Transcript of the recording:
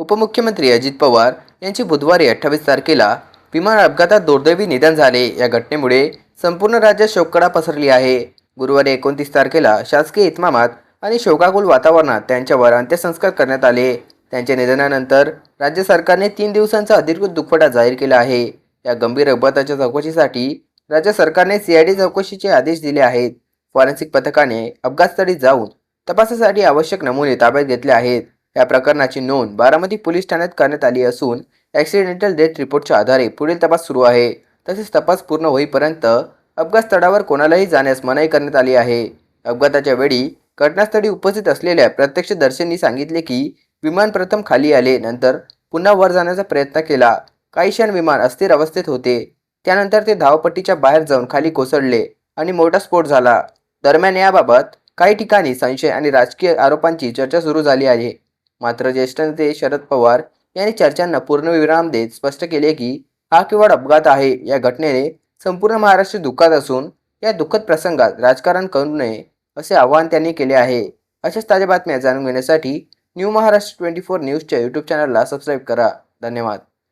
उपमुख्यमंत्री अजित पवार यांचे बुधवारी अठ्ठावीस तारखेला विमान अपघातात दुर्दैवी निधन झाले. या घटनेमुळे संपूर्ण राज्यात शोककडा पसरली आहे. गुरुवारी एकोणतीस तारखेला शासकीय इतमामात आणि शोकाकुल वातावरणात त्यांच्यावर अंत्यसंस्कार करण्यात आले. त्यांच्या निधनानंतर राज्य सरकारने तीन दिवसांचा अधिकृत दुखवटा जाहीर केला आहे. या गंभीर अपघाताच्या चौकशीसाठी राज्य सरकारने सीआयडी चौकशीचे आदेश दिले आहेत. फॉरेन्सिक पथकाने अपघातस्थळी जाऊन तपासासाठी आवश्यक नमुने ताब्यात घेतले आहेत. या प्रकरणाची नोंद बारामती पोलीस ठाण्यात करण्यात आली असून ॲक्सिडेंटल डेथ रिपोर्टच्या आधारे पुढील तपास सुरू आहे. तसेच तपास पूर्ण होईपर्यंत अपघात स्थळावर कोणालाही जाण्यास मनाई करण्यात आली आहे. अपघाताच्या वेळी घटनास्थळी उपस्थित असलेल्या प्रत्यक्षदर्शींनी सांगितले की विमान प्रथम खाली आले नंतर पुन्हा वर जाण्याचा प्रयत्न केला. काही क्षण विमान अस्थिर अवस्थेत होते. त्यानंतर ते धावपट्टीच्या बाहेर जाऊन खाली कोसळले आणि मोठा स्फोट झाला. दरम्यान याबाबत काही ठिकाणी संशय आणि राजकीय आरोपांची चर्चा सुरू झाली आहे. मात्र ज्येष्ठ नेते शरद पवार यांनी चर्चांना पूर्णविराम देत स्पष्ट केले की हा केवळ अपघात आहे या घटनेने संपूर्ण महाराष्ट्र दुःखात असून या दुःखद प्रसंगात राजकारण करू नये असे आवाहन त्यांनी केले आहे. अशाच ताज्या बातम्या जाणून घेण्यासाठी न्यू महाराष्ट्र ट्वेंटी फोर न्यूजच्या यूट्यूब चॅनलला सबस्क्राईब करा. धन्यवाद.